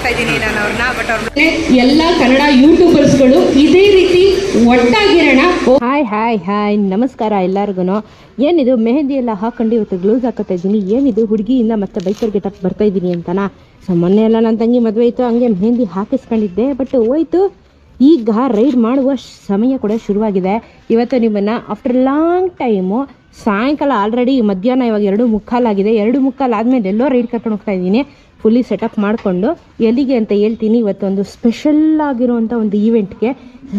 ಆಗ್ತಾ ಇದ್ದೀನಿ ನಾನು ಅವ್ರನ್ನ ಬಟ್ ಅವ್ರ ಎಲ್ಲ ಕನ್ನಡ ಯೂಟ್ಯೂಬರ್ಸ್ಗಳು ಇದೇ ರೀತಿ ಒಟ್ಟಾಗಿರೋಣ. ಹಾಯ್ ಹಾಯ್ ಹಾಯ್ ನಮಸ್ಕಾರ ಎಲ್ಲರಿಗೂ ಏನಿದು ಮೆಹಂದಿ ಎಲ್ಲ ಹಾಕೊಂಡು ಇವತ್ತು ಗ್ಲೋಸ್ ಹಾಕತ್ತಾ ಇದ್ದೀನಿ. ಏನಿದು ಹುಡುಗಿಯಿಂದ ಮತ್ತೆ ಬೈಕರ್ ಗೆಟಪ್ ಬರ್ತಾ ಇದ್ದೀನಿ ಅಂತನಾ? ಸೊ ಮೊನ್ನೆ ಎಲ್ಲ ನನ್ನ ತಂಗಿ ಮದುವೆ ಇತ್ತು ಹಂಗೆ ಮೆಹಂದಿ ಹಾಕಿಸ್ಕೊಂಡಿದ್ದೆ ಬಟ್ ಹೋಯ್ತು. ಈಗ ರೈಡ್ ಮಾಡುವ ಸಮಯ ಕೂಡ ಶುರುವಾಗಿದೆ. ಇವತ್ತು ನಿಮ್ಮನ್ನು ಆಫ್ಟರ್ ಲಾಂಗ್ ಟೈಮು ಸಾಯಂಕಾಲ ಆಲ್ರೆಡಿ ಮಧ್ಯಾಹ್ನ ಇವಾಗ ಎರಡು ಮುಕ್ಕಾಲಾಗಿದೆ. ಎರಡು ಮುಕ್ಕಾಲು ಆದಮೇಲೆ ಎಲ್ಲೋ ರೈಡ್ ಕರ್ಕೊಂಡು ಹೋಗ್ತಾ ಇದ್ದೀನಿ. ಫುಲ್ಲಿ ಸೆಟಪ್ ಮಾಡಿಕೊಂಡು ಎಲ್ಲಿಗೆ ಅಂತ ಹೇಳ್ತೀನಿ ಇವತ್ತೊಂದು ಸ್ಪೆಷಲ್ ಆಗಿರುವಂಥ ಒಂದು ಈವೆಂಟ್ಗೆ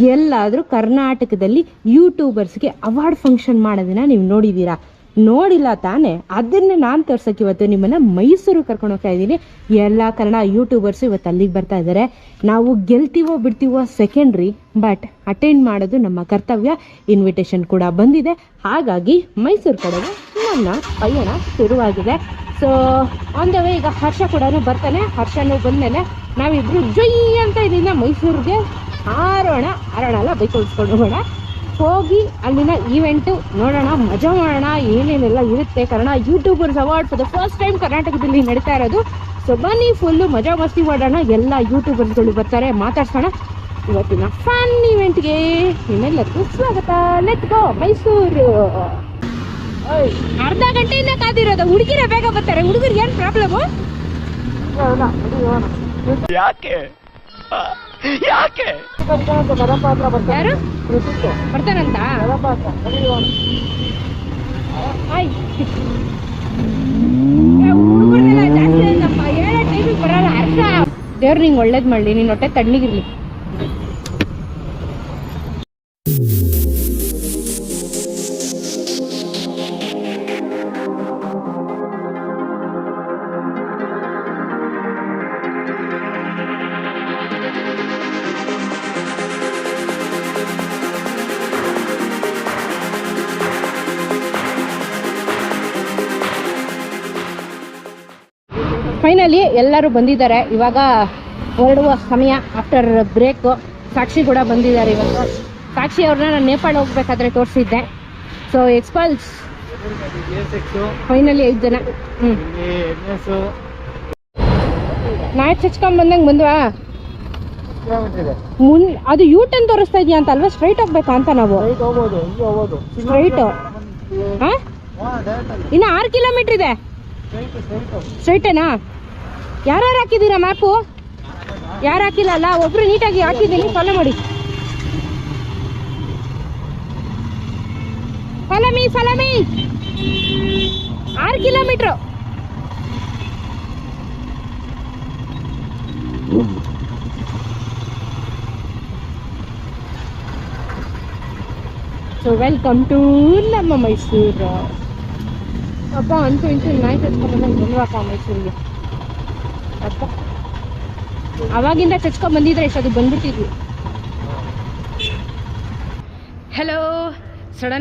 ಎಲ್ಲಾದರೂ ಕರ್ನಾಟಕದಲ್ಲಿ ಯೂಟ್ಯೂಬರ್ಸ್ಗೆ ಅವಾರ್ಡ್ ಫಂಕ್ಷನ್ ಮಾಡೋದನ್ನು ನೀವು ನೋಡಿದ್ದೀರಾ ನೋಡಿಲ್ಲ ತಾನೇ. ಅದನ್ನೇ ನಾನು ತೋರ್ಸೋಕೆ ಇವತ್ತು ನಿಮ್ಮನ್ನು ಮೈಸೂರು ಕರ್ಕೊಂಡು ಹೋಗ್ತಾ ಇದ್ದೀನಿ. ಎಲ್ಲ ಕನ್ನಡ ಯೂಟ್ಯೂಬರ್ಸು ಇವತ್ತು ಅಲ್ಲಿಗೆ ಬರ್ತಾ ಇದ್ದಾರೆ. ನಾವು ಗೆಲ್ತೀವೋ ಬಿಡ್ತೀವೋ ಸೆಕೆಂಡ್ರಿ ಬಟ್ ಅಟೆಂಡ್ ಮಾಡೋದು ನಮ್ಮ ಕರ್ತವ್ಯ. ಇನ್ವಿಟೇಷನ್ ಕೂಡ ಬಂದಿದೆ. ಹಾಗಾಗಿ ಮೈಸೂರು ಕಡೆಗೆ ನನ್ನ ಪಯಣ ಶುರುವಾಗಿದೆ. ಸೊ ಆನ್ ದ ವೇ ಈಗ ಹರ್ಷ ಕೂಡ ಬರ್ತಾನೆ. ಹರ್ಷನು ಬಂದಮೇಲೆ ನಾವಿಬ್ರು ಜೊಯ್ ಅಂತ ಇದರಿಂದ ಮೈಸೂರಿಗೆ ಹಾರೋಣ ಹಾರೋಣ ಅಲ್ಲ ಬೈಕ್ ಹೋಗೋಣ. ಹೋಗಿ ಅಲ್ಲಿನ ಈವೆಂಟು ನೋಡೋಣ, ಮಜಾ ಮಾಡೋಣ, ಏನೇನೆಲ್ಲ ಇರುತ್ತೆ ಕಾರಣ. YouTubers award for the first time ಕರ್ನಾಟಕದಲ್ಲಿ ನಡೀತಾ ಇರೋದು. ಸೊ ಬನ್ನಿ ಫುಲ್ಲು ಮಜಾ ಮಸ್ತಿ ಮಾಡೋಣ. ಎಲ್ಲ ಯೂಟ್ಯೂಬರ್ಸ್ಗಳು ಬರ್ತಾರೆ, ಮಾತಾಡ್ಸೋಣ. ಇವತ್ತಿನ ಫನ್ ಇವೆಂಟ್ಗೆ ನಿಮ್ಮೆಲ್ಲರಿಗೂ ಸ್ವಾಗತ. ಲೆಟ್ ಗೋ ಮೈಸೂರು ಅರ್ಧ ಗಂಟೆಯಿಂದ ಕಾದಿರೋದು. ಹುಡುಗಿರ ಬೇಗ ಬರ್ತಾರೆ. ಹುಡುಗರಿಗೆ ಏನು ಪ್ರಾಬ್ಲಮು ಯಾಕೆ? ಯಾಕೆ? ಬರ್ತಾನಂತ? ಹುಡ್ಗುರ್ನೆಲ್ಲ ಜಾಸ್ತಿ ಬರಲ್ಲ ಅರ್ಥ ದೇವ್ರು ನಿಂಗೆ ಒಳ್ಳೇದು ಮಾಡಲಿ ನಿನ್ನೊಟ್ಟೆ ಹೊಟ್ಟೆ ತಣ್ಣಗಿರ್ಲಿ ಫೈನಲಿ ಎಲ್ಲರೂ ಬಂದಿದ್ದಾರೆ. ಇವಾಗ ಹೊರಡುವ ಸಮಯ ಆಫ್ಟರ್ ಬ್ರೇಕು ಸಾಕ್ಷಿ ಕೂಡ ಬಂದಿದ್ದಾರೆ ಇವಾಗ. ಸಾಕ್ಷಿ ಅವ್ರನ್ನ ನಾನು ನೇಪಾಳ ಹೋಗ್ಬೇಕಾದ್ರೆ ತೋರಿಸಿದ್ದೆ. ಸೊ ಎಕ್ಸ್ಪಲ್ಸ್ ಫೈನಲಿ ಐದು ಜನ. ಹ್ಞೂ ನಾಯ್ ಚಚ್ಕೊಂಡ್ ಬಂದಂಗೆ ಬಂದ್ವಾ? ಮುನ್ ಅದು ಯೂ ಟರ್ನ್ ತೋರಿಸ್ತಾ ಇದೆಯಾ ಅಂತ ಅಲ್ವಾ? ಸ್ಟ್ರೈಟ್ ಹೋಗ್ಬೇಕಾ ಅಂತ ನಾವು? ಸ್ಟ್ರೈಟ್ ಹಾಂ. ಇನ್ನು ಆರು ಕಿಲೋಮೀಟ್ರ್ ಇದೆ. ಸ್ಟ್ರೈಟೇನಾ ಯಾರ್ಯಾರು ಹಾಕಿದ್ದೀರಾ ಮ್ಯಾಪು? ಯಾರು ಹಾಕಿಲ್ಲ ಅಲ್ಲ ಒಬ್ರು ನೀಟಾಗಿ ಹಾಕಿದ್ದೀನಿ. ಫಾಲೋ ಮಾಡಿ. ಫಾಲೋ ಮೀ ಫಾಲೋ ಮೀ ಆರು ಕಿಲೋಮೀಟ್ರ್ ಸೊ ವೆಲ್ಕಮ್ ಟು ನಮ್ಮ ಮೈಸೂರು. ಅಪ್ಪ, ಅಂತೂ ಇಂತೂ ನಾಯಿ ಬಂದ್ವಪ್ಪ ಮೈಸೂರಿಗೆ? ಅಪ್ಪ ಅವಾಗಿಂದ ಚಚ್ಕೊಂಡ್ ಬಂದಿದ್ರೆ ಎಷ್ಟೊತ್ತಿಗೆ ಬಂದ್ಬಿಟ್ಟಿದ್ವಿ ಹಲೋ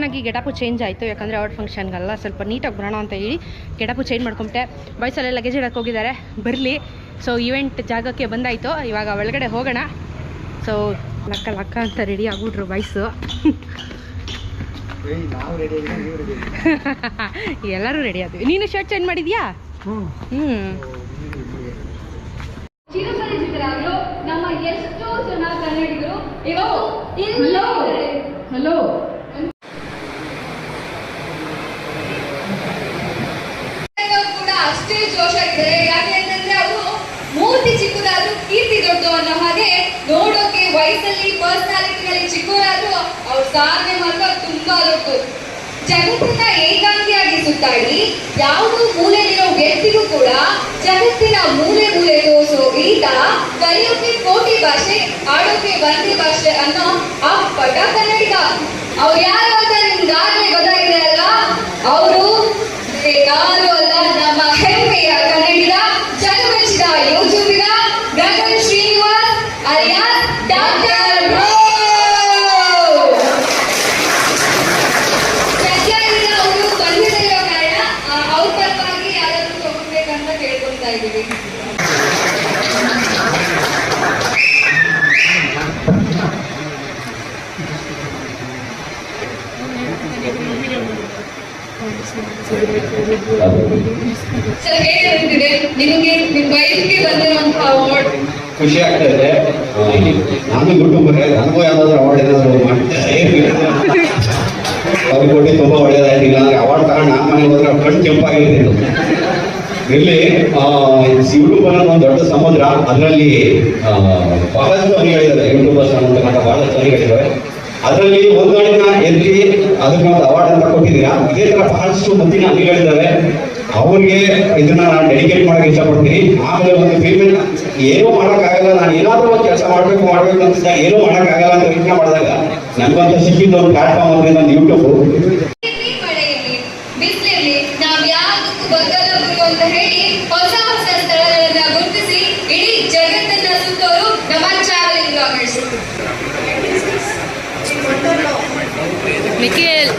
ಆಗಿ ಗೆಟಪು ಚೇಂಜ್ ಆಯಿತು ಯಾಕಂದರೆ ಔಟ್ ಫಂಕ್ಷನ್ಗೆಲ್ಲ ಸ್ವಲ್ಪ ನೀಟಾಗಿ ಬರೋಣ ಅಂತ ಹೇಳಿ ಗೆಟಪು ಚೇಂಜ್ ಮಾಡ್ಕೊಂಬಿಟ್ಟೆ. ಬಾಯ್ಸಲ್ಲಿ ಲಗೇಜ್ ಇಡಕ್ಕೆ ಹೋಗಿದ್ದಾರೆ ಬರಲಿ. ಸೊ ಇವೆಂಟ್ ಜಾಗಕ್ಕೆ ಬಂದಾಯಿತು ಇವಾಗ ಒಳಗಡೆ ಹೋಗೋಣ. ಸೊ ಲಕ್ಕ ಲಕ್ಕ ಅಂತ ರೆಡಿ ಆಗ್ಬಿಟ್ರು ಬಾಯ್ಸು ಎಲ್ಲರೂ ರೆಡಿ ಆದ್ವಿ. ನೀನು ಶರ್ಟ್ ಚೇಂಜ್ ಮಾಡಿದ್ಯಾ? ಹ್ಞೂ ಚಿರಪರಿಚಿತರಾಗಲು ನಮ್ಮ ಎಷ್ಟೋ ಜನ ಕನ್ನಡಿಗರು ಇಲ್ಲೋ ಹಲೋ ಕೂಡ ಅಷ್ಟೇ ಜೋಶಾಗಿದ್ದಾರೆ ಯಾಕೆ ಅಂತಂದ್ರೆ ಅವರು ಮೂರ್ತಿ ಚಿಕ್ಕದಾದ್ರೂ ಕೀರ್ತಿ ದೊಡ್ಡದು ಅನ್ನೋ ಹಾಗೆ ನೋಡೋಕೆ ವಯಸ್ಸಲ್ಲಿ ಪರ್ಸನಾಲಿಟಿನಲ್ಲಿ ಚಿಕ್ಕವರಾದ್ರೂ ಅವ್ರ ಸಾಧನೆ ಮಾತ್ರ ತುಂಬಾ ದೊಡ್ಡದು. ಜಗತ್ತನ್ನ ಏಕಾಂಗಿಯಾಗಿ ಸುತ್ತಾಡಿ ಯಾವುದೋ ಮೂಲೆಯಲ್ಲಿರೋ ವ್ಯಕ್ತಿಗೂ ಕೂಡ ಜಗತ್ತಿನ ಮೂಲೆ ಮೂಲೆ ಕಲಿಯೋಕೆ ಕೋಟಿ ಭಾಷೆ, ಆಡೋಕೆ ಬಂದಿ ಭಾಷೆ ಅನ್ನೋ ಆ ಪಟ ಕನ್ನಡಿಗ ಅವ್ರು ಯಾರು ಅಂತ ಆದರೆ ಗೊತ್ತಾಗಿದೆ ಅಲ್ಲ ಅವರು ಯಾರು ಅಲ್ಲ, ನಮ್ಮ ಹೆಮ್ಮೆಯ ಕನ್ನಡಿಗ, ಜಗಮೆಚ್ಚಿದ ಯೂಟ್ಯೂಬಿಗ, ಗಗನ್ ಶ್ರೀನಿವಾಸ್ ಅಲಿಯಾಸ್ ಡಾಕ್ಟರ್. ಸದ್ಯದಿಂದ ಅವರು ಬಂದಿರೋ ಕಾರಣ ಅವ್ರ ಪರವಾಗಿ ಯಾರಾದ್ರೂ ತಗೋಬೇಕಂತ ಕೇಳ್ಕೊಳ್ತಾ ಇದ್ದೀವಿ. ಸರ್ ನಿಮಗೆ ನಿಮ್ಮ ಖುಷಿ ಆಗ್ತಾ ಇದೆ. ನಾನು ಯೂಟ್ಯೂಬರ್ ನನಗೂ ಯಾವ್ದಾದ್ರು ಅವಾರ್ಡ್ ಏನಾದ್ರು ಅವ್ರಿಗೆ ತುಂಬಾ ಒಳ್ಳೇದಾಯ್ತು. ಅಂದ್ರೆ ಅವಾರ್ಡ್ ತಗೊಂಡು ನಾನು ಮನೆಗೆ ಹೋದ್ರೆ ಕಣ್ಣು ಕೆಂಪಾಗಿರ್ತಿತ್ತು ಇರ್ಲಿ. ಯೂಟ್ಯೂಬ್ ಅನ್ನೋದು ಒಂದು ದೊಡ್ಡ ಸಮುದ್ರ. ಅದರಲ್ಲಿ ಬಹಳಷ್ಟು ಹನಿಗಳಿದ್ದಾವೆ ಯೂಟ್ಯೂಬರ್ಸ್ ಅನ್ನತಕ್ಕಂಥ ಬಹಳಷ್ಟು ಹೇಳಿದ್ದಾರೆ ಅದರಲ್ಲಿ ಒಂದು ಹಣಿನ ಎಲ್ಲಿ ಅದಕ್ಕೆ ಒಂದು ಅವಾರ್ಡ್ ಅಂತ ಕೊಟ್ಟಿದ್ದೀರಾ? ಇದೇ ತರ ಬಹಳಷ್ಟು ಮುಂದಿನ ಹೇಳಿದ್ದಾರೆ ಅವ್ರಿಗೆ ಇದನ್ನ ನಾನು ಡೆಡಿಕೇಟ್ ಮಾಡಕ್ಕೆ ಇಷ್ಟಪಡ್ತೀನಿ. ಆಮೇಲೆ ಒಂದು ಫಿಲ್ಮ್ ಏನೂ ಮಾಡೋಕ್ಕಾಗಲ್ಲ. ನಾನು ಏನಾದರೂ ಒಂದು ಕೆಲಸ ಮಾಡಬೇಕು ಮಾಡಬೇಕು ಅಂತ ಏನೂ ಮಾಡೋಕ್ಕಾಗಲ್ಲ ಅಂತ ಯೋಚನೆ ಮಾಡಿದಾಗ ನನಗಂತ ಸಿಕ್ಕಿದ್ದು ಒಂದು ಪ್ಲಾಟ್ಫಾರ್ಮ್ ಅಂದ್ರೆ ನನ್ನ ಯೂಟ್ಯೂಬ್ ಅಂತ ಹೇಳಿ ಹೊಸ ಹೊಸ ಸ್ಥಳಗಳನ್ನ ಗುರುತಿಸಿ ಇಡೀ ಜಗತ್ತನ್ನ ಸುತ್ತೋರು ನಮ್ಮ ಟ್ರಾವೆಲಿಂಗ್ ಬ್ಲಾಗರ್ಸ್ ಮಿಕೇಲ್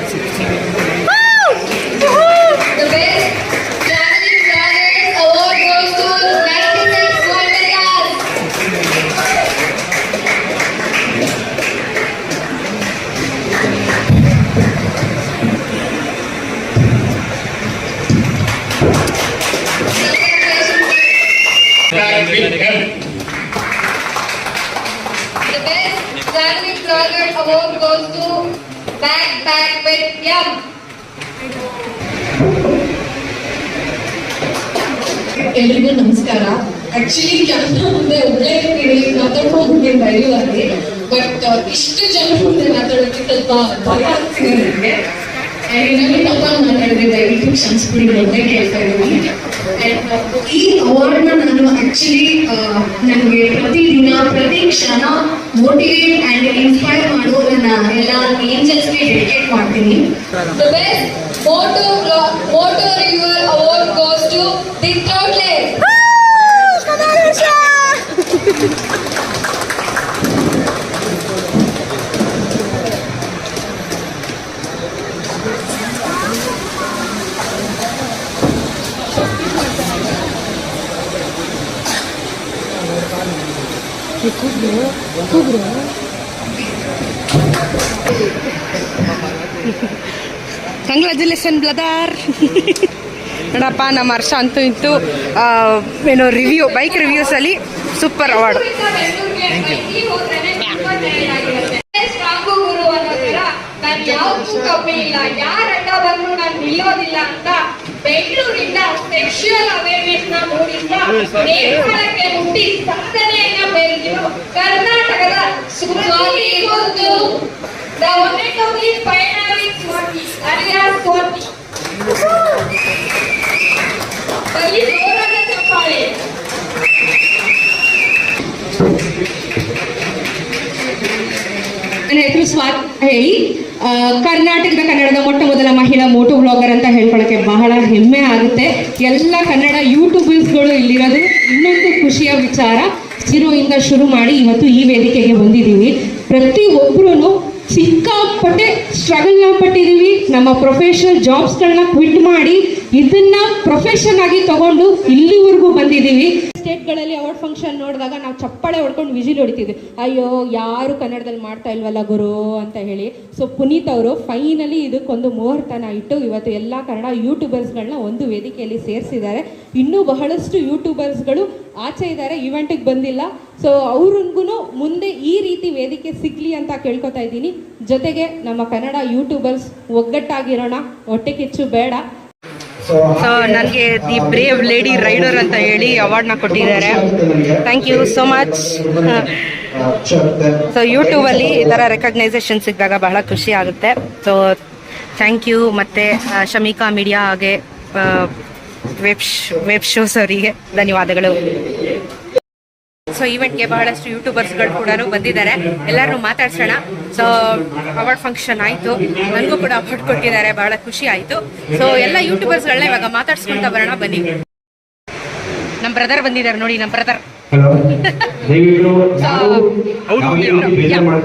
ನಮಸ್ಕಾರ ಆಕ್ಚುಲಿ ಕ್ಯಾಮ್ರಾ ಮುಂದೆ ಒಳ್ಳೆ ಹೇಳಿ ಮಾತಾಡ್ಕೊಂಡು ಹೋಗ್ತೀನಿ ಧೈರ್ಯವಾಗಿ ಬಟ್ ಇಷ್ಟು ಜನ ಮುಂದೆ ಮಾತಾಡೋಕ್ಕೆ ಸ್ವಲ್ಪ ಭಯ ಆಗ್ತಿದೆ ನನಗೆ. ಏನಾದ್ರು ತಪ್ಪಾಗಿ ಮಾತಾಡಿದ್ರೆ ದಯವಿಟ್ಟು ಕ್ಷಮಿಸ್ಬಿಡಿ ಮೊದಲೇ ಕೇಳ್ತಾ ಇದ್ದೀನಿ. ಈ ಅವಾರ್ಡ್ನ ನಾನು ಆಕ್ಚುಲಿ ನನಗೆ ಪ್ರತಿದಿನ ಪ್ರತಿ ಕ್ಷಣ ಮೋಟಿವೇಟ್ ಆ್ಯಂಡ್ ಇನ್ಸ್ಪೈರ್ ಮಾಡೋ ನನ್ನ ಎಲ್ಲ ಏಂಜಲ್ಸ್ಗೆ ಡೆಡಿಕೇಟ್ ಮಾಡ್ತೀನಿ. ಫೋಟೋ best ಕಂಗ್ರ್ಯಾಚುಲೇಷನ್ ಬ್ಲದರ್ ನೋಡಪ್ಪ ನಮ್ಮ ಹರ್ಷ ಅಂತೂ ಇಂತೂ ಏನು ರಿವ್ಯೂ ಬೈಕ್ ರಿವ್ಯೂಸಲ್ಲಿ ಸೂಪರ್ ಅವಾರ್ಡ್ ಬೆಂಗಳೂರಿಂದ ಸೆಕ್ಷುಯಲ್ ಅವೇರ್ನೆಸ್ನ ಮೂಡಿಸ್ತಾ ನೇಪಾಳಕ್ಕೆ ಮುಟ್ಟಿ ಸಾಧನೆಯನ್ನ ಬೆಳೆದಿರೋ ಕರ್ನಾಟಕದ ಸ್ವಾಮಿ ಒಂದು the one and only finally Swami alias ಸ್ವಾಮಿ ಬರೀ ಜೋರಾದ ಚಪ್ಪಾಳೆ ನನ್ನ ಹೆಸರು ಸ್ವಾತ್ ಹೇಳಿ ಆ, ಕರ್ನಾಟಕದ ಕನ್ನಡದ ಮೊಟ್ಟ ಮೊದಲ ಮೋಟು ಬ್ಲಾಗರ್ ಅಂತ ಹೇಳ್ಕೊಳ್ಳೋಕೆ ಬಹಳ ಹೆಮ್ಮೆ ಆಗುತ್ತೆ. ಎಲ್ಲ ಕನ್ನಡ ಯೂಟ್ಯೂಬರ್ಸ್ಗಳು ಇಲ್ಲಿರೋದು ಇನ್ನೊಂದು ಖುಷಿಯ ವಿಚಾರ. ಸಿರೋಯಿಂದ ಶುರು ಮಾಡಿ ಇವತ್ತು ಈ ವೇದಿಕೆಗೆ ಬಂದಿದ್ದೀವಿ. ಪ್ರತಿ ಒಬ್ಬರೂ ಸಿಕ್ಕಾಪಟ್ಟೆ ಸ್ಟ್ರಗಲ್ನ ಪಟ್ಟಿದ್ದೀವಿ. ನಮ್ಮ ಪ್ರೊಫೆಷನಲ್ ಜಾಬ್ಸ್ಗಳನ್ನ ಕ್ವಿಟ್ ಮಾಡಿ ಇದನ್ನ ಪ್ರೊಫೆಷನ್ ಆಗಿ ತಗೊಂಡು ಇಲ್ಲಿವರೆಗೂ ಬಂದಿದ್ದೀವಿ. ಸ್ಟೇಟ್ಗಳಲ್ಲಿ ಅವಾರ್ಡ್ ಫಂಕ್ಷನ್ ನೋಡಿದಾಗ ನಾವು ಚಪ್ಪಾಳೆ ಹೊಡ್ಕೊಂಡು ವಿಜಿಲ್ ಹೊಡಿತಿದ್ವಿ. ಅಯ್ಯೋ, ಯಾರು ಕನ್ನಡದಲ್ಲಿ ಮಾಡ್ತಾ ಇಲ್ವಲ್ಲ ಗುರು ಅಂತ ಹೇಳಿ. ಸೊ ಪುನೀತ್ ಅವರು ಫೈನಲಿ ಇದಕ್ಕೊಂದು ಮುಹೂರ್ತನ ಇಟ್ಟು ಇವತ್ತು ಎಲ್ಲ ಕನ್ನಡ ಯೂಟ್ಯೂಬರ್ಸ್ಗಳನ್ನ ಒಂದು ವೇದಿಕೆಯಲ್ಲಿ ಸೇರಿಸಿದ್ದಾರೆ. ಇನ್ನೂ ಬಹಳಷ್ಟು ಯೂಟ್ಯೂಬರ್ಸ್ಗಳು ಆಚೆ ಇದ್ದಾರೆ ಇವೆಂಟಿಗೆ ಬಂದಿಲ್ಲ. ಸೊ ಅವ್ರಿಗೂ ಮುಂದೆ ಈ ರೀತಿ ವೇದಿಕೆ ಸಿಗ್ಲಿ ಅಂತ ಕೇಳ್ಕೊತಾ ಇದ್ದೀನಿ. ಜೊತೆಗೆ ನಮ್ಮ ಕನ್ನಡ ಯೂಟ್ಯೂಬರ್ಸ್ ಒಗ್ಗಟ್ಟಾಗಿರೋಣ, ಹೊಟ್ಟೆ ಕಿಚ್ಚು ಬೇಡ. ಸೊ ನನಗೆ ದಿ ಬ್ರೇವ್ ಲೇಡಿ ರೈಡರ್ ಅಂತ ಹೇಳಿ ಅವಾರ್ಡ್ನ ಕೊಟ್ಟಿದ್ದಾರೆ. Thank you so much so ಯೂಟ್ಯೂಬಲ್ಲಿ ಈ ಥರ ರೆಕಗ್ನೈಸೇಷನ್ ಸಿಕ್ಕಿದಾಗ ಬಹಳ ಖುಷಿ ಆಗುತ್ತೆ. ಸೊ ಥ್ಯಾಂಕ್ ಯು ಮತ್ತು ಶಮಿಕಾ ಮೀಡಿಯಾ ಹಾಗೆ ವೆಬ್ ವೆಬ್ ಶೋಸ್ ಅವರಿಗೆ ಧನ್ಯವಾದಗಳು. ಸೊ ಈವೆಂಟ್ಗೆ ಬಹಳಷ್ಟು ಯೂಟ್ಯೂಬರ್ಸ್ಗಳು ಕೂಡ ಬಂದಿದ್ದಾರೆ. ಎಲ್ಲರೂ ಮಾತಾಡ್ಸೋಣ. ಸೊ ಅವಾರ್ಡ್ ಫಂಕ್ಷನ್ ಆಯಿತು. ನನಗೂ ಕೂಡ ಅವಾರ್ಡ್ ಕೊಟ್ಟಿದ್ದಾರೆ. ಬಹಳ ಖುಷಿ ಆಯಿತು. ಸೊ ಎಲ್ಲ ಯೂಟ್ಯೂಬರ್ಸ್ಗಳನ್ನ ಇವಾಗ ಮಾತಾಡ್ಸ್ಕೊಂತ ಬರೋಣ. ಬನ್ನಿ. ನಮ್ಮ ಬ್ರದರ್ ಬಂದಿದ್ದಾರೆ ನೋಡಿ ನಮ್ಮ ಬ್ರದರ್ ಹಲೋ? ದಯವಿಟ್ಟು.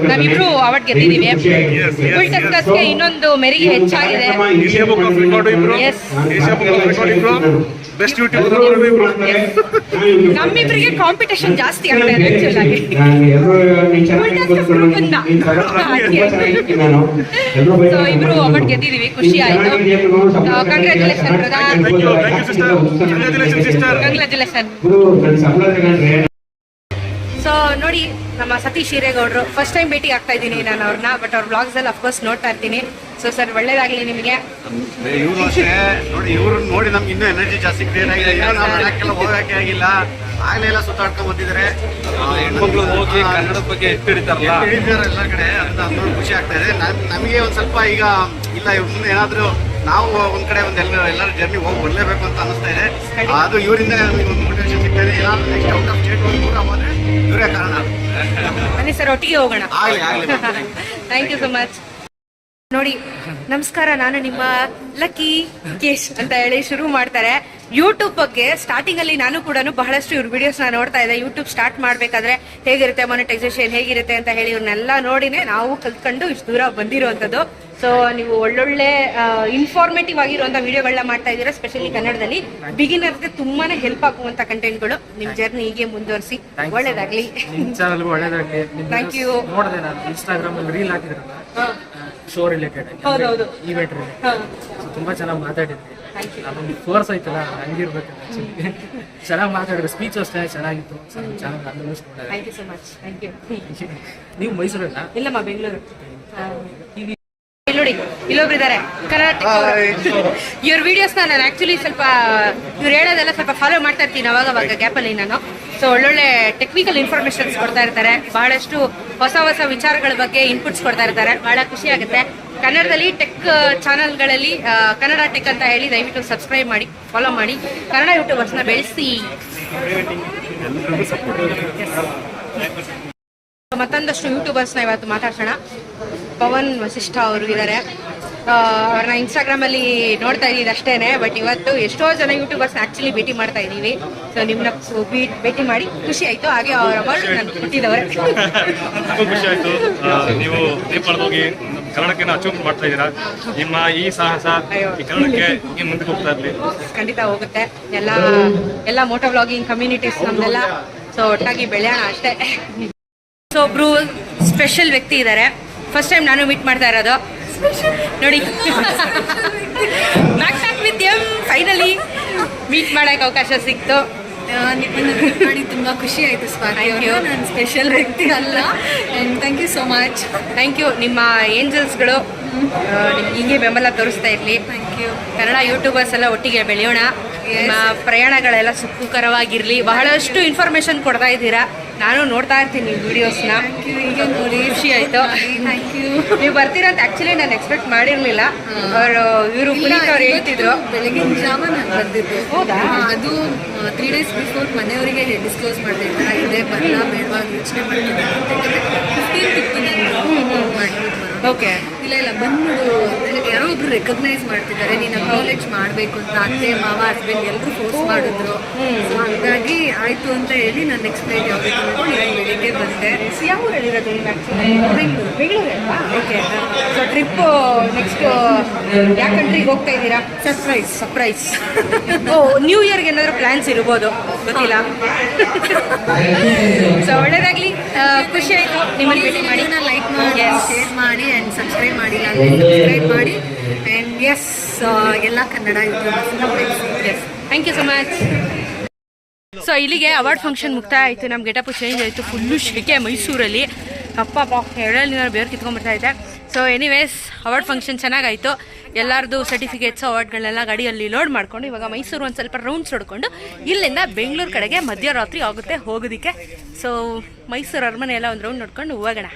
ನಾವಿಬ್ರು ಅವಾರ್ಡ್ ಗೆದ್ದಿದ್ದೀವಿ ಫುಲ್ ಟಸ್ಕಸ್ಗೆ ಇನ್ನೊಂದು ಮೆರಿಗೆ ಹೆಚ್ಚಾಗಿದೆ. ಏಷ್ಯಾ ಬುಕ್ ಆಫ್ ರೆಕಾರ್ಡ್ ಇಬ್ರು? Yes Asia book of record ಇಬ್ರು? ಬೆಸ್ಟ್ ಮಾಡ್ತಾರೆ. ನಮ್ಮಿಬ್ರಿಗೆ ಕಾಂಪಿಟೇಷನ್ ಜಾಸ್ತಿ ಆಗ್ತಾ ಇದೆ ಆಕ್ಚುಲ್ ಆಗಿ. ಸೊ ಇಬ್ರು. ಅವಾರ್ಡ್ ಗೆದ್ದಿದ್ದೀವಿ ಖುಷಿ ಆಯ್ತು. ಕಂಗ್ರಾಚುಲೇಷನ್ ಕಂಗ್ರ್ಯಾಚುಲೇಷನ್ ನೋಡಿ ನಮ್ಮ ಸತೀಶ್ ಹಿರೇಗೌಡರು. ಫಸ್ಟ್ ಟೈಮ್ ಭೇಟಿ ಆಗ್ತಾ ಇದ್ದೀನಿ ನಾನು ಅವ್ರನ್ನ ಬಟ್ ಅವ್ರ ಬ್ಲಾಗ್ಸಲ್ಲಿ ಅಫ್ಕೋರ್ಸ್ ನೋಡ್ತಾ ಇರ್ತೀನಿ. ಸೊ ಸರ್ ಒಳ್ಳೇದಾಗಲಿ ನಿಮಗೆ. ಇವರು ಅಷ್ಟೇ. ನೋಡಿ ಇವ್ರನ್ನ ನೋಡಿ ನಮ್ಗೆ ಇನ್ನೂ ಎನರ್ಜಿ ಜಾಸ್ತಿ ಕ್ರಿಯೇಟ್ ಆಗಿದೆ. ಏನೋ ನಾವು ಲಡಾಖ್ಗೆಲ್ಲ ಹೋಗಕ್ಕೆ ಆಗಿಲ್ಲ? ಆಗಲೇ ಎಲ್ಲ ಸುತ್ತಾಡ್ಕೊಂಡು ಬಂದಿದ್ದಾರೆ. ಹೆಣ್ಮಕ್ಳು ಹೋಗಿ ಕನ್ನಡದ ಬಗ್ಗೆ ಎತ್ತಿಡ್ತಾರಲ್ಲ? ಹಿಡಿದಾರೆ ಎಲ್ಲ ಕಡೆ. ಅಂತ ನೋಡಿ ಖುಷಿ ಆಗ್ತಾ ಇದೆ. ನಮಗೆ ಒಂದ್ ಸ್ವಲ್ಪ ಈಗ ಇಲ್ಲ ಇವ್ರು ಮುಂದೆ ಏನಾದ್ರು ನಾವು ಒಂದ್ ಕಡೆ ಒಂದ್ ಎಲ್ಲ ಎಲ್ಲರ ಜರ್ನಿ ಹೋಗಿ ಬರ್ಲೇಬೇಕು ಅಂತ ಅನಿಸ್ತಾ ಇದೆ. ಅದು ಇವರಿಂದ ನಮಗೆ ಒಂದು ಮೋಟಿವೇಶನ್ ಸಿಗ್ತಾ ಇದೆ. ಏನಾದ್ರು ನೆಕ್ಸ್ಟ್ ಔಟ್ ಆಫ್ ಸ್ಟೇಟ್ ಹೋಗಿ ಸರ್ ಒಟ್ಟಿಗೆ ಹೋಗೋಣ. ಥ್ಯಾಂಕ್ ಯು ಸೊ ಮಚ್ ನೋಡಿ ನಮಸ್ಕಾರ ನಾನು ನಿಮ್ಮ ಲಕ್ಕಿ ಕೇಶ್ ಅಂತ ಹೇಳಿ ಶುರು ಮಾಡ್ತಾರೆ. ಯೂಟ್ಯೂಬ್ ಬಗ್ಗೆ ಸ್ಟಾರ್ಟಿಂಗ್ ಅಲ್ಲಿ ನಾನು ಕೂಡ ಬಹಳಷ್ಟು ಇವ್ರ ವಿಡಿಯೋಸ್ನ ನೋಡ್ತಾ ಇದ್ದೆ. ಯೂಟ್ಯೂಬ್ ಸ್ಟಾರ್ಟ್ ಮಾಡ್ಬೇಕಾದ್ರೆ ಹೇಗಿರುತ್ತೆ ಮೊನಿಟೈಸೇಷನ್ ಹೇಗಿರುತ್ತೆ ಅಂತ ಹೇಳಿ ಇವ್ರನ್ನೆಲ್ಲ ನೋಡಿನೇ ನಾವು ಕಲ್ತ್ಕೊಂಡು ಇಷ್ಟು ದೂರ ಬಂದಿರುವಂತದ್ದು ಸೊ ನೀವು ಒಳ್ಳೊಳ್ಳೆ ಇನ್ಫಾರ್ಮೇಟಿವ್ ಆಗಿರುವಂತಹ ವಿಡಿಯೋಗಳನ್ನ ಮಾಡ್ತಾ ಇದ್ದೀರಾ ಸ್ಪೆಷಲಿ ಕನ್ನಡದಲ್ಲಿ. ಬಿಗಿನರ್ಗೆ ತುಂಬಾನೇ ಹೆಲ್ಪ್ ಆಗುವಂತ ಕಂಟೆಂಟ್ಗಳು ನಿಮ್ ಜರ್ನಿ ಹೀಗೆ ಮುಂದುವರಿಸಿ. ಒಳ್ಳೇದಾಗ್ಲಿ. you. ನೋಡಿದೆ ನಾನು ಇನ್ಸ್ಟಾಗ್ರಾಮ್ ಅಲ್ಲಿ ರೀಲ್ ಹಾಕಿದ್ರಲ್ಲ? ಶೋ ರಿಲೇಟೆಡ್ ಹೌದೌದು. ಈವೆಂಟ್ ರಿಲೇಟೆಡ್ ತುಂಬಾ ಚೆನ್ನಾಗಿ ಮಾತಾಡಿದ್ರಿ. ಅದೊಂದು ಫೋರ್ಸ್ ಐತಲ್ಲ ಹಂಗಿರ್ಬೇಕು actually. ಚೆನ್ನಾಗಿ ಮಾತಾಡಿದ್ರೆ. ಸ್ಪೀಚ್ ಅಷ್ಟೇ ಚೆನ್ನಾಗಿತ್ತು. ಚೆನ್ನಾಗಿ thank you so much thank you ನೀವು ಮೈಸೂರಲ್ಲ? ಇಲ್ಲಮ್ಮ ಬೆಂಗಳೂರು. ನೋಡಿ ಇಲ್ಲೊಬ್ರು ಇದ್ದಾರೆ ಕರ್ನಾಟಕ ಇವ್ರ ವಿಡಿಯೋಸ್ ನಾನು ಆಕ್ಚುಲಿ ಸ್ವಲ್ಪ ಇವ್ರು ಹೇಳೋದೆಲ್ಲ ಸ್ವಲ್ಪ ಫಾಲೋ ಮಾಡ್ತಾ ಇರ್ತೀನಿ ಅವಾಗ ಅವಾಗ ಗ್ಯಾಪಲ್ಲಿ ನಾನು. ಸೊ ಒಳ್ಳೊಳ್ಳೆ ಟೆಕ್ನಿಕಲ್ ಇನ್ಫಾರ್ಮೇಶನ್ಸ್ ಕೊಡ್ತಾ ಇರ್ತಾರೆ. ಬಹಳಷ್ಟು ಹೊಸ ಹೊಸ ವಿಚಾರಗಳ ಬಗ್ಗೆ ಇನ್ಪುಟ್ಸ್ ಕೊಡ್ತಾ ಇರ್ತಾರೆ. ಬಹಳ ಖುಷಿ ಆಗುತ್ತೆ. ಕನ್ನಡದಲ್ಲಿ ಟೆಕ್ ಚಾನಲ್ಗಳಲ್ಲಿ ಕನ್ನಡ ಟೆಕ್ ಅಂತ ಹೇಳಿ ದಯವಿಟ್ಟು ಸಬ್ಸ್ಕ್ರೈಬ್ ಮಾಡಿ ಫಾಲೋ ಮಾಡಿ. ಕನ್ನಡ ಯೂಟ್ಯೂಬರ್ಸ್ನ ಬೆಳೆಸಿ. ಮತ್ತೊಂದಷ್ಟು ಯೂಟ್ಯೂಬರ್ಸ್ನ ಇವತ್ತು ಮಾತಾಡ್ಸೋಣ. ಪವನ್ ವಸಿಷ್ಠ ಅವರು ಇದ್ದಾರೆ ಅವ್ರನ್ನ ಇನ್ಸ್ಟಾಗ್ರಾಮ್ ಅಲ್ಲಿ ನೋಡ್ತಾ ಇದ್ದೀವಿ ಅಷ್ಟೇನೆ ಬಟ್ ಇವತ್ತು ಎಷ್ಟೋ ಜನ ಯೂಟ್ಯೂಬರ್ಸ್ ಆಕ್ಚುಲಿ ಭೇಟಿ ಮಾಡ್ತಾ ಇದೀವಿ ಸೊ ಭೇ- ಭೇಟಿ ಮಾಡಿ ಖುಷಿ ಆಯ್ತು. ಹಾಗೆ ಅವರ ಮಗಳು ನನ್ ಹುಟ್ಟಿದವರು. ತುಂಬಾ ಖುಷಿ ಆಯ್ತು. ನೀವು ದೀಪಾವಳಿ ಹೋಗಿ ನಮ್ಮ ಕನ್ನಡಕ್ಕೆ ಮಾಡ್ತಾ ಇದ್ದೀರಾ? ನಿಮ್ಮ ಈ ಸಾಹಸ ಈ ಕನ್ನಡಕ್ಕೆ ಮುಂದೆ ಮುಂದಕ್ಕೆ ಹೋಗ್ತಾ ಇರಲಿ ಖಂಡಿತ ಹೋಗುತ್ತೆ. ಎಲ್ಲ ಎಲ್ಲ ಮೋಟೋ ವ್ಲಾಗಿಂಗ್ ಕಮ್ಯುನಿಟೀಸ್ ನಮ್ದೆಲ್ಲ. ಸೊ ಒಟ್ಟಾಗಿ ಬೆಳೆಯೋಣ ಅಷ್ಟೇ. ಸೊ ಒಬ್ರು ಸ್ಪೆಷಲ್ ವ್ಯಕ್ತಿ ಇದ್ದಾರೆ ಫಸ್ಟ್ ಟೈಮ್ ನಾನು ಮೀಟ್ ಮಾಡ್ತಾ ಇರೋದು. ನೋಡಿ. ನಾಕ್ ನಾಕ್ ವಿತ್ ಎಂ ಫೈನಲಿ ಮೀಟ್ ಮಾಡೋಕೆ ಅವಕಾಶ ಸಿಕ್ತು. ತುಂಬ ಮೀಟ್ ಮಾಡಿ ತುಂಬಾ ಖುಷಿ ಆಯಿತು ಸ್ವಾತಿ ಅವರು. ನಾನು ಸ್ಪೆಷಲ್ ವ್ಯಕ್ತಿ ಅಲ್ಲ. Thank you so much thank you ನಿಮ್ಮ ಏಂಜಲ್ಸ್ಗಳು ಹೀಗೆ ಬೆಂಬಲ ತೋರಿಸ್ತಾ ಇರಲಿ. ಕನ್ನಡ ಯೂಟ್ಯೂಬರ್ಸ್ ಎಲ್ಲ ಒಟ್ಟಿಗೆ ಬೆಳೆಯೋಣ. ನಿಮ್ಮ ಪ್ರಯಾಣಗಳೆಲ್ಲ ಸುಖಕರವಾಗಿರಲಿ. ಬಹಳಷ್ಟು ಇನ್ಫಾರ್ಮೇಶನ್ ಕೊಡ್ತಾ ಇದ್ದೀರಾ. ನಾನು ನೋಡ್ತಾ ಇರ್ತೀನಿ ವಿಡಿಯೋಸ್ನ ಖುಷಿ ಆಯಿತು. ನೀವು ಬರ್ತೀರಾ ಅಂತ ಆಕ್ಚುಲಿ ನಾನು ಎಕ್ಸ್ಪೆಕ್ಟ್ ಮಾಡಿರಲಿಲ್ಲ. ಅವರು ಇವರು ಪುನೀತ್ ಅವ್ರು ಹೇಳ್ತಿದ್ರು. ಬೆಳಗಿನ ಜಾವ ನಾನು ಬಂದಿದ್ದೆ. ಹೌದಾ? ಅದು ತ್ರೀ ಡೇಸ್ ಬಿಫೋರ್ ಮನೆಯವರಿಗೆ ಡಿಸ್ಕ್ಲೋಸ್ ಮಾಡಿದೆ ಥರ ಇದೆ ಬರಲ್ಲ ಬೇಡವಾ ಯೋಚನೆ ಮಾಡ್ತಿದ್ದೆ. ಫಿಫ್ಟೀನ್ ಇತ್ತು ನಾನು ಓಕೆ. ಇಲ್ಲ ಇಲ್ಲ ಬಂದ್ಬಿಡು. ಯಾರೋ ಒಬ್ರು ರೆಕಗ್ನೈಸ್ ಮಾಡ್ತಿದ್ದಾರೆ ನೀನ್ ಅಕ್ನಾಲೆಜ್ ಮಾಡಬೇಕು ಅಂತ ಅತ್ತೆ ಮಾವ ಹಸ್ಬೆಂಡ್ ಎಲ್ಲರೂ ಫೋರ್ಸ್ ಮಾಡಿದ್ರು. ಸೊ ಹಾಗಾಗಿ ಆಯ್ತು ಅಂತ ಹೇಳಿ ನಾನು ನೆಕ್ಸ್ಟ್ ಡೇ ಯಾವಾಗ ಬೆಳಿಗ್ಗೆ ಬಂದೆ. ಯಾವ ಹೇಳಿರೋದು ನೀವು ಆ್ಯಕ್ಚುಲಿ ಬೆಂಗಳೂರು. ಬೆಂಗಳೂರು ಅಲ್ವಾ? ಓಕೆ. ಸೊ ಟ್ರಿಪ್ ನೆಕ್ಸ್ಟ್ ಯಾವ ಕಂಟ್ರಿಗೆ ಹೋಗ್ತಾ ಇದ್ದೀರಾ? ಸರ್ಪ್ರೈಸ್ ಸರ್ಪ್ರೈಸ್ ಓ ನ್ಯೂ ಇಯರ್ಗೆ ಏನಾದರೂ ಪ್ಲ್ಯಾನ್ಸ್ ಇರ್ಬೋದು? ಗೊತ್ತಿಲ್ಲ. ಸೊ ಒಳ್ಳೇದಾಗಲಿ. ಖುಷಿ ಆಯ್ತು ನಿಮ್ಮನ್ನು ಭೇಟಿ ಮಾಡಿ. ಲೈಕ್ ಮಾಡಿ. ಶೇರ್ ಮಾಡಿ ಆ್ಯಂಡ್ ಸಬ್ಸ್ಕ್ರೈಬ್ ಮಾಡಿಲ್ಲ ಅಂದರೆ ಸಬ್ಸ್ಕ್ರೈಬ್ ಮಾಡಿ. ಆ್ಯಂಡ್ ಎಸ್ ಎಲ್ಲ Kannada yes thank you so much so ಇಲ್ಲಿಗೆ ಅವಾರ್ಡ್ ಫಂಕ್ಷನ್ ಮುಕ್ತಾಯ ಆಯಿತು. ನಮ್ಮ ಗೆಟಪ್ ಚೇಂಜ್ ಆಯಿತು. ಫುಲ್ಲು ಶೆಕೆ ಮೈಸೂರಲ್ಲಿ. ಅಪ್ಪ ಎರಡಲ್ಲಿ ನಾನು ಬೇರೆ ಕಿತ್ಕೊಂಡ್ಬಿಡ್ತಾಯಿದ್ದೆ ಸೊ ಎನಿವೇಸ್ ಅವಾರ್ಡ್ ಫಂಕ್ಷನ್ ಚೆನ್ನಾಗಾಯಿತು. ಎಲ್ಲರದು ಸರ್ಟಿಫಿಕೇಟ್ಸ್ ಅವಾರ್ಡ್ಗಳನ್ನೆಲ್ಲ ಗಾಡಿಯಲ್ಲಿ ಲೋಡ್ ಮಾಡಿಕೊಂಡು, ಇವಾಗ ಮೈಸೂರು ಒಂದು ಸ್ವಲ್ಪ ರೌಂಡ್ಸ್ ಹೊಡ್ಕೊಂಡು ಇಲ್ಲಿಂದ ಬೆಂಗಳೂರು ಕಡೆಗೆ ಮಧ್ಯರಾತ್ರಿ ಆಗುತ್ತೆ ಹೋಗೋದಕ್ಕೆ. ಸೊ ಮೈಸೂರು ಅರಮನೆ ಎಲ್ಲ ಒಂದು ರೌಂಡ್ ನೋಡ್ಕೊಂಡು ಹೋಗೋಣ.